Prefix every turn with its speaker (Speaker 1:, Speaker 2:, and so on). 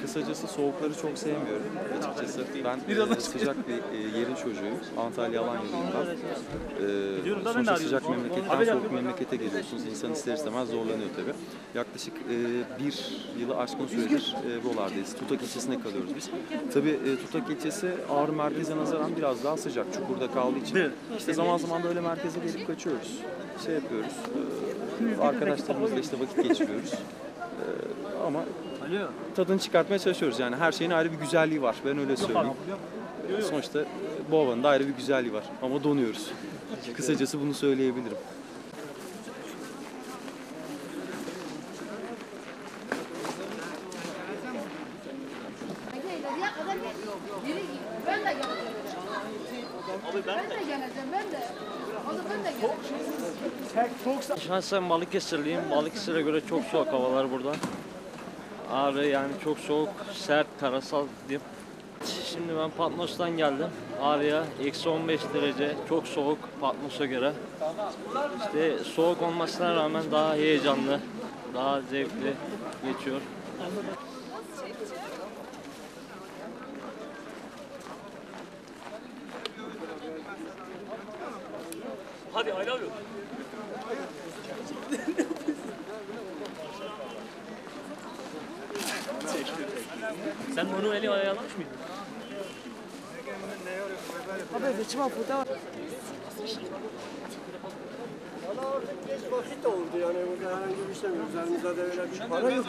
Speaker 1: Kısacası soğukları çok sevmiyorum açıkçası. Ben e, sıcak bir e, yerin çocuğuyum. Antalya Alanya'lıyım ben.
Speaker 2: De
Speaker 1: sonuçta sıcak memleketten soğuk memlekete geliyorsunuz. İnsan ister istemez zorlanıyor tabii. Yaklaşık e, bir yılı aşkın süredir e, buralardayız. Tutak ilçesinde kalıyoruz biz. Tabii e, Tutak ilçesi Ağrı merkeze nazaran biraz daha sıcak. Çukurda kaldığı için. İşte zaman zaman böyle merkeze gelip kaçıyoruz. Şey yapıyoruz. E, arkadaşlarımızla işte vakit geçiriyoruz. E, ama tadını çıkartmaya çalışıyoruz yani her şeyin ayrı bir güzelliği var ben öyle söyleyeyim. Sonuçta e, bu havanın da ayrı bir güzelliği var ama donuyoruz. Kısacası bunu söyleyebilirim.
Speaker 3: İleriye kadar biri ben de geleceğim.
Speaker 2: Abi ben
Speaker 3: Ben de geleceğim ben de. O da ben de geleceğim.
Speaker 4: Şahsen Balıkesirliyim. Balıkesir'e göre çok soğuk havalar burada. Ağrı yani çok soğuk, sert, karasal diyeyim. Şimdi ben Patmos'tan geldim. Ağrı'ya eksi 15 derece çok soğuk Patmos'a göre. İşte soğuk olmasına rağmen daha heyecanlı, daha zevkli geçiyor.
Speaker 2: Hadi I love you. Sen onu eli ayarlamış mıydın?
Speaker 5: Geç vakit oldu yani burada herhangi bir şey yok. Üzerimizde de öyle bir para yok.